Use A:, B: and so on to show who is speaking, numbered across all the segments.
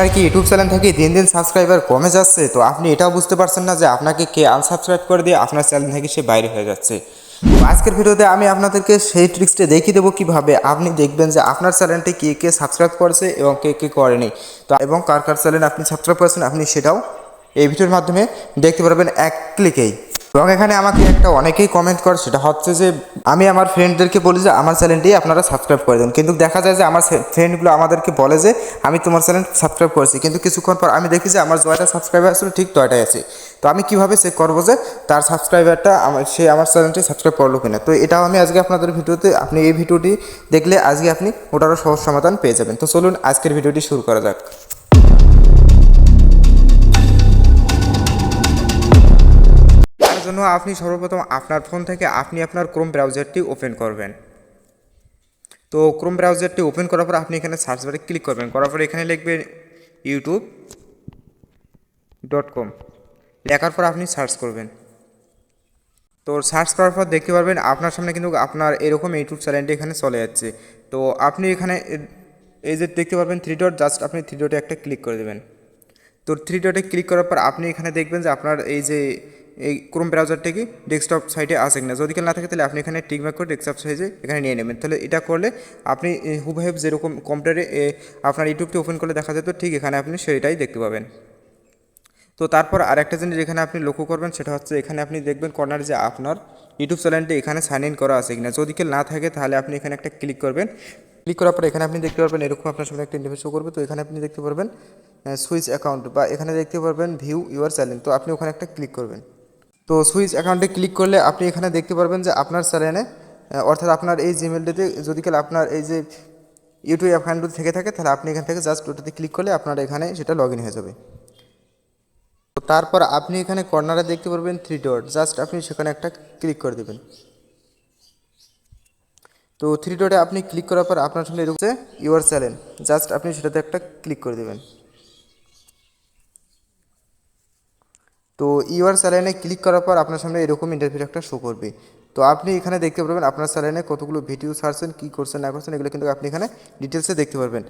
A: আপনার কি YouTube channel থেকে দিন দিন সাবস্ক্রাইবার কমে যাচ্ছে? তো আপনি এটাও বুঝতে পারছেন না যে আপনাকে কে আনসাবস্ক্রাইব করে দিয়ে আপনার চ্যানেল থেকে সে বাইরে হয়ে যাচ্ছে। তো আজকের ভিডিওতে আমি আপনাদেরকে সেই ট্রিক্সটা দেখিয়ে দেবো কীভাবে আপনি দেখবেন যে আপনার চ্যানেলটি কে কে সাবস্ক্রাইব করেছে এবং কে কে করেনি। তো এবং কার কার চ্যানেল আপনি সাবস্ক্রাইব করেছেন আপনি সেটাও এই ভিডিওর মাধ্যমে দেখতে পারবেন এক ক্লিকেই এবং এখানে আমাকে একটা অনেকেই কমেন্ট করে, সেটা হচ্ছে যে আমি আমার ফ্রেন্ডদেরকে বলি যে আমার চ্যানেলটি আপনারা সাবস্ক্রাইব করে দেন। কিন্তু দেখা যায় যে আমার ফ্রেন্ডগুলো আমাদেরকে বলে যে আমি তোমার চ্যানেল সাবস্ক্রাইব করেছি। কিন্তু কিছুক্ষণ পর আমি দেখি যে আমার জয়টা সাবস্ক্রাইবার ছিল ঠিক তয়টাই আছে। তো আমি কীভাবে চেক করব যে তার সাবস্ক্রাইবারটা আমার, সে আমার চ্যানেলটি সাবস্ক্রাইব করল কিনা? তো এটাও আমি আজকে আপনাদের ভিডিওতে, আপনি এই ভিডিওটি দেখলে আজকে আপনি ওটারও সহজ সমাধান পেয়ে যাবেন। তো চলুন আজকের ভিডিওটি শুরু করা যাক। আপনি সর্বপ্রথম আপনার ফোন থেকে আপনি আপনার ক্রোম ব্রাউজারটি ওপেন করবেন। তো ক্রোম ব্রাউজারটি ওপেন করার পর আপনি এখানে সার্চ বারে ক্লিক করবেন। করার পর এখানে লিখবেন ইউটিউব ডট কম লেখার পর আপনি সার্চ করবেন। তো সার্চ করার পর দেখতে পারবেন আপনার সামনে কিন্তু আপনার এরকম ইউটিউব চ্যানেলটি এখানে চলে যাচ্ছে। তো আপনি এখানে এই যে দেখতে পারবেন থ্রি ডট জাস্ট আপনি থ্রি ডটে একটা ক্লিক করে দেবেন। তো থ্রি ডটে ক্লিক করার পর আপনি এখানে দেখবেন যে আপনার এই যে, এই ক্রোম ব্রাউজারটা কি ডেস্কটপ সাইটে আছে কিনা। যদি কেউ না থাকে তাহলে আপনি এখানে টিকমার্ক করে ডেস্কটপ সাইজে এখানে নিয়ে নেবেন। তাহলে এটা করলে আপনি হুবহুব যেরকম কম্পিউটারে আপনার ইউটিউবটি ওপেন করলে দেখা যেত ঠিক এখানে আপনি সেটাই দেখতে পাবেন। তো তারপর আরেকটা জিনিস এখানে আপনি লক্ষ্য করবেন সেটা হচ্ছে এখানে আপনি দেখবেন কর্নার যে আপনার ইউটিউব চ্যানেলটি এখানে সাইন ইন করা আছে কিনা। যদি কেউ না থাকে তাহলে আপনি এখানে একটা ক্লিক করবেন। ক্লিক করার পর এখানে আপনি দেখতে পারবেন এরকম আপনার সামনে একটা ইন্টারভিউ শো করবে। তো এখানে আপনি দেখতে পারবেন সুইচ অ্যাকাউন্ট বা এখানে দেখতে পারবেন ভিউ ইউর চ্যানেল তো আপনি ওখানে একটা ক্লিক করবেন। তো সুইচ অ্যাকাউন্টে ক্লিক করলে আপনি এখানে দেখতে পারবেন যে আপনার চ্যানেলে অর্থাৎ আপনার এই জিমেলটিতে যদি কেউ আপনার এই যে ইউটিউব অ্যাকাউন্ট থেকে থাকে, তাহলে আপনি এখান থেকে জাস্ট ওটাতে ক্লিক করলে আপনার এখানে সেটা লগ হয়ে যাবে। তো তারপর আপনি এখানে কর্নারে দেখতে পারবেন থ্রি ডট জাস্ট আপনি সেখানে একটা ক্লিক করে দেবেন। তো থ্রি ডটে আপনি ক্লিক করার পর আপনার সামনে এরকম ইউর চ্যানেল জাস্ট আপনি সেটাতে একটা ক্লিক করে দেবেন। তো ইউর চ্যানেলে ক্লিক করার পর আপনার সামনে এরকম ইন্টারভিউ একটা শো করবে। তো আপনি এখানে দেখতে পারবেন আপনার চ্যানেলে কতগুলো ভিডিও ছাড়ছেন, কী করছেন, না করছেন, এগুলো কিন্তু আপনি এখানে ডিটেলসে দেখতে পারবেন।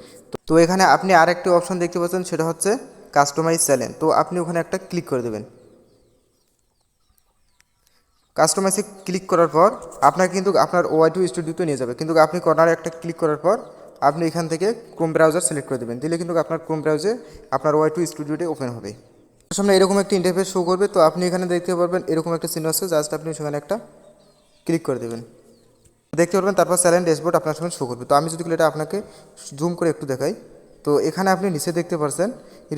A: তো- এখানে আপনি আরেকটি অপশন দেখতে পাচ্ছেন, সেটা হচ্ছে কাস্টমাইজ চ্যানেল তো আপনি ওখানে একটা ক্লিক করে দেবেন। কাস্টমাইজে ক্লিক করার পর আপনার কিন্তু আপনার ওয়াই টু স্টুডিওতে নিয়ে যাবে। কিন্তু আপনি কর্নারে একটা ক্লিক করার পর আপনি এখান থেকে ক্রোম ব্রাউজার সিলেক্ট করে দেবেন। দিলে কিন্তু আপনার ক্রোম ব্রাউজার আপনার ওয়াই টু স্টুডিওটি ওপেন হবে। সামনে এরকম একটি ইন্টারফেস শো করবে। তো আপনি এখানে দেখতে পারবেন এরকম একটা চিহ্ন আছে। জাস্ট আপনি সেখানে একটা ক্লিক করে দেবেন। দেখতে পারবেন তারপর স্যালেন্ট ড্যাশবোর্ড আপনার সামনে শো করবে। তো আমি যদি এটা আপনাকে জুম করে একটু দেখাই। তো এখানে আপনি নিচে দেখতে পাচ্ছেন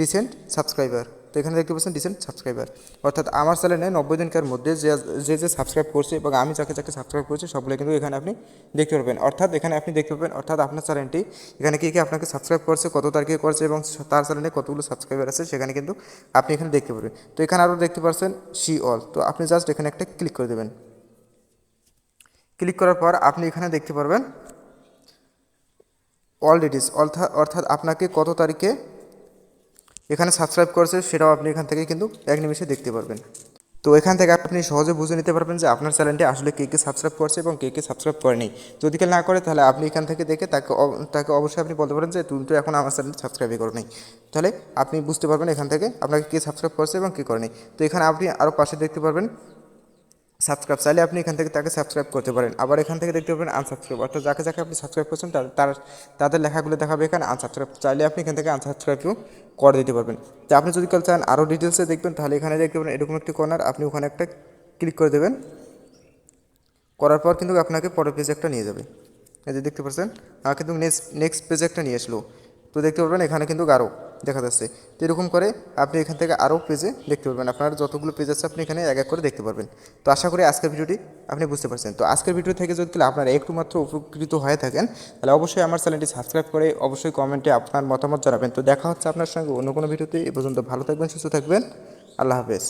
A: রিসেন্ট সাবস্ক্রাইবার তো এখানে দেখতে পাচ্ছেন রিসেন্ট সাবস্ক্রাইবার অর্থাৎ আমার চ্যানেলে নব্বই দিনকার মধ্যে যে যে যে সাবস্ক্রাইব করছে এবং আমি যাকে যাকে সাবস্ক্রাইব করছি, সবগুলো কিন্তু এখানে আপনি দেখতে পারবেন। অর্থাৎ এখানে আপনি দেখতে পাবেন অর্থাৎ আপনার চ্যানেলটি এখানে কে কে আপনাকে সাবস্ক্রাইব করছে, কত তারিখে করছে এবং তার চ্যানেলে কতগুলো সাবস্ক্রাইবার আছে, সেখানে কিন্তু আপনি এখানে দেখতে পারবেন। তো এখানে আরও দেখতে পাচ্ছেন সি অল তো আপনি জাস্ট এখানে একটা ক্লিক করে দেবেন। ক্লিক করার পর আপনি এখানে দেখতে পারবেন অল ডিটেলস অর্থাৎ অর্থাৎ আপনাকে কত তারিখে এখানে সাবস্ক্রাইব করেছে, সেটাও আপনি এখান থেকে কিন্তু এক নিমিষে দেখতে পারবেন। তো এখান থেকে আপনি সহজে বুঝে নিতে পারবেন যে আপনার চ্যানেলটি আসলে কে কে সাবস্ক্রাইব করছে এবং কে কে সাবস্ক্রাইব করেনি। যদি কেউ না করে, তাহলে আপনি এখান থেকে দেখে তাকে তাকে অবশ্যই আপনি বলতে পারেন যে, তুমি তো এখন আমার চ্যানেল সাবস্ক্রাইবই করো নাই তাহলে আপনি বুঝতে পারবেন এখান থেকে আপনাকে কে সাবস্ক্রাইব করছে এবং কে করেনি। তো এখানে আপনি আরও পাশে দেখতে পারবেন সাবস্ক্রাইব চাইলে আপনি এখান থেকে তাকে সাবস্ক্রাইব করতে পারেন। আবার এখান থেকে দেখতে পাবেন আনসাবস্ক্রাইব অর্থাৎ যাকে যাকে আপনি সাবস্ক্রাইব করছেন, তার তাদের লেখাগুলো দেখাবে এখানে আনসাবস্ক্রাইব চাইলে আপনি এখান থেকে আনসাবস্ক্রাইবও করে দিতে পারবেন। তো আপনি যদি চান আরও ডিটেলসে দেখবেন, তাহলে এখানে দেখতে পাবেন এরকম একটি কর্নার আপনি ওখানে একটা ক্লিক করে দেবেন। করার পর কিন্তু আপনাকে পরের পেজে একটা নিয়ে যাবে। এই যে দেখতে পাচ্ছেন আমার কিন্তু নেক্সট নেক্সট পেজে একটা নিয়ে আসলো। তো দেখতে পারবেন এখানে কিন্তু আরও দেখা যাচ্ছে। তো এরকম করে আপনি এখান থেকে আরও পেজে দেখতে পারবেন। আপনার যতগুলো পেজ আছে আপনি এখানে এক এক করে দেখতে পারবেন। তো আশা করি আজকের ভিডিওটি আপনি বুঝতে পারছেন। তো আজকের ভিডিও থেকে যদি আপনারা একটু মাত্র উপকৃত হয়ে থাকেন, তাহলে অবশ্যই আমার চ্যানেলটি সাবস্ক্রাইব করে অবশ্যই কমেন্টে আপনার মতামত জানাবেন। তো দেখা হচ্ছে আপনার সঙ্গে অন্য কোনো ভিডিওতে। এ পর্যন্ত ভালো থাকবেন, সুস্থ থাকবেন। আল্লাহ হাফেজ।